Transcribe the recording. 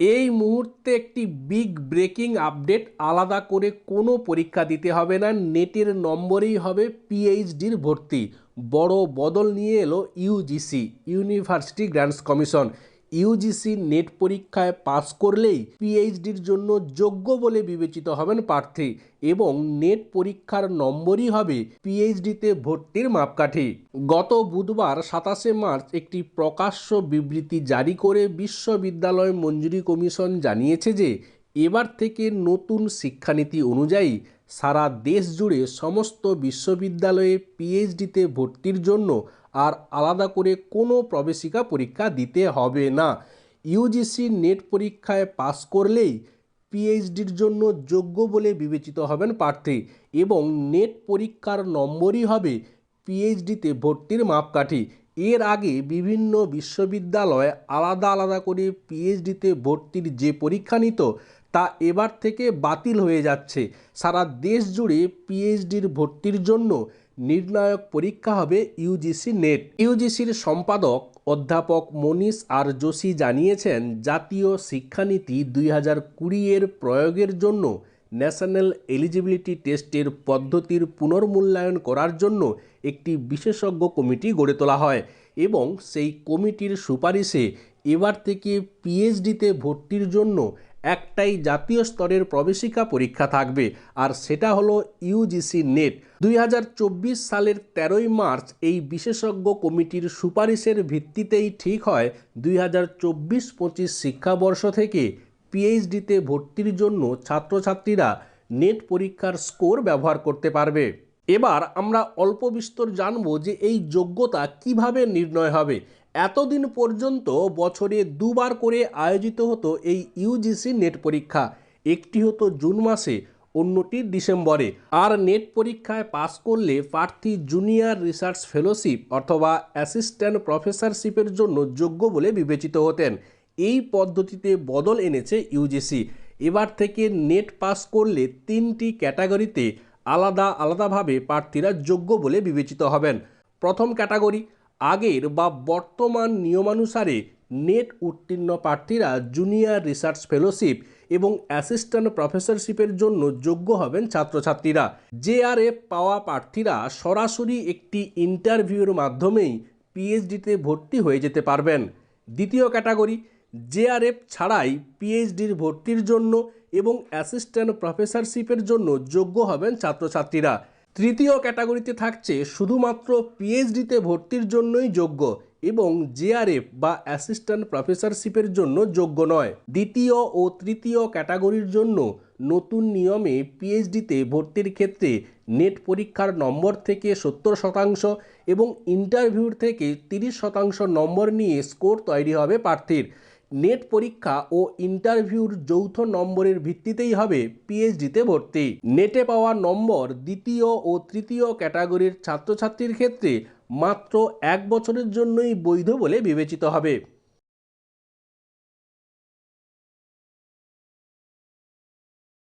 এই মুহূর্তে একটি বিগ ব্রেকিং আপডেট আলাদা করে কোনো পরীক্ষা দিতে হবে না। নেটের নম্বরেই হবে পিএইচডির ভর্তি। বড় বদল নিয়ে এলো UGC university grants commission UGC net পরীক্ষায় পাস করলেই পিএইচডির জন্য যোগ্য বলে বিবেচিত হবেন প্রার্থী এবং নেট পরীক্ষার নম্বরই হবে পিএইচডিতে ভর্তির মাপকাঠি। গত বুধবার সাতাশে মার্চ একটি প্রকাশ্য বিবৃতি জারি করে বিশ্ববিদ্যালয় মঞ্জুরি কমিশন জানিয়েছে যে, এবার থেকে নতুন শিক্ষানীতি অনুযায়ী সারা দেশ জুড়ে সমস্ত বিশ্ববিদ্যালয়ে পিএইচডিতে ভর্তির জন্য আর আলাদা করে কোনো প্রবেশিকা পরীক্ষা দিতে হবে না। ইউজিসি নেট পরীক্ষায় পাস করলেই পিএইচডির জন্য যোগ্য বলে বিবেচিত হবেন প্রার্থী এবং নেট পরীক্ষার নম্বরই হবে পিএইচডিতে ভর্তির মাপকাঠি। এর আগে বিভিন্ন বিশ্ববিদ্যালয় আলাদা আলাদা করে পিএইচডিতে ভর্তির যে পরীক্ষা নিত, তা এবার থেকে বাতিল হয়ে যাচ্ছে। সারা দেশ জুড়ে পিএইচডির ভর্তির জন্য নির্ণায়ক পরীক্ষা হবে ইউজিসি নেট। ইউজিসির সম্পাদক অধ্যাপক মনীষ আর যোশী জানিয়েছেন, জাতীয় শিক্ষানীতি দুই হাজার কুড়ি এর প্রয়োগের জন্য ন্যাশনাল এলিজিবিলিটি টেস্টের পদ্ধতির পুনর্মূল্যায়ন করার জন্য একটি বিশেষজ্ঞ কমিটি গড়ে তোলা হয় এবং সেই কমিটির সুপারিশে এবার থেকে পিএইচডিতে ভর্তির জন্য একটাই জাতীয় স্তরের প্রবেশিকা পরীক্ষা থাকবে। আর সেটা হলো ইউজিসি নেট। দুই হাজার চব্বিশ সালের তেরোই মার্চ এই বিশেষজ্ঞ কমিটির সুপারিশের ভিত্তিতেই ঠিক হয় দুই হাজার চব্বিশ পঁচিশ শিক্ষাবর্ষ থেকে পিএইচডিতে ভর্তির জন্য ছাত্রছাত্রীরা নেট পরীক্ষার স্কোর ব্যবহার করতে পারবে। এবার আমরা অল্প বিস্তর জানব যে এই যোগ্যতা কীভাবে নির্ণয় হবে। এতদিন পর্যন্ত বছরে দুবার করে আয়োজিত হতো এই ইউজিসি নেট পরীক্ষা। একটি হতো জুন মাসে, অন্যটি ডিসেম্বরে। আর নেট পরীক্ষায় পাস করলে প্রার্থী জুনিয়র রিসার্চ ফেলোশিপ অথবা অ্যাসিস্ট্যান্ট প্রফেসরশিপের জন্য যোগ্য বলে বিবেচিত হতেন। এই পদ্ধতিতে বদল এনেছে ইউজিসি। এবার থেকে নেট পাস করলে তিনটি ক্যাটাগরিতে আলাদা আলাদাভাবে প্রার্থীরা যোগ্য বলে বিবেচিত হবেন। প্রথম ক্যাটাগরি, আগের বা বর্তমান নিয়মানুসারে নেট উত্তীর্ণ প্রার্থীরা জুনিয়র রিসার্চ ফেলোশিপ এবং অ্যাসিস্ট্যান্ট প্রফেসরশিপের জন্য যোগ্য হবেন ছাত্রছাত্রীরা। জেআরএফ পাওয়া প্রার্থীরা সরাসরি একটি ইন্টারভিউর মাধ্যমেই পিএইচডিতে ভর্তি হয়ে যেতে পারবেন। দ্বিতীয় ক্যাটাগরি জেআরএফ ছাড়াই পিএইচডির ভর্তির জন্য এবং অ্যাসিস্ট্যান্ট প্রফেসরশিপের জন্য যোগ্য হবেন ছাত্রছাত্রীরা। তৃতীয় ক্যাটাগরিতে থাকছে শুধুমাত্র পিএইচডিতে ভর্তির জন্যই যোগ্য এবং জেআরএফ বা অ্যাসিস্ট্যান্ট প্রফেসরশিপের জন্য যোগ্য নয়। দ্বিতীয় ও তৃতীয় ক্যাটাগরির জন্য নতুন নিয়মে পিএইচডিতে ভর্তির ক্ষেত্রে নেট পরীক্ষার নম্বর থেকে সত্তর শতাংশ এবং ইন্টারভিউর থেকে তিরিশ শতাংশ নম্বর নিয়ে স্কোর তৈরি হবে প্রার্থীর। নেট পরীক্ষা ও ইন্টারভিউর যৌথ নম্বরের ভিত্তিতেই হবে পিএইচডিতে ভর্তি। নেটে পাওয়া নম্বর দ্বিতীয় ও তৃতীয় ক্যাটাগরির ছাত্রছাত্রীর ক্ষেত্রে মাত্র এক বছরের জন্যই বৈধ বলে বিবেচিত হবে।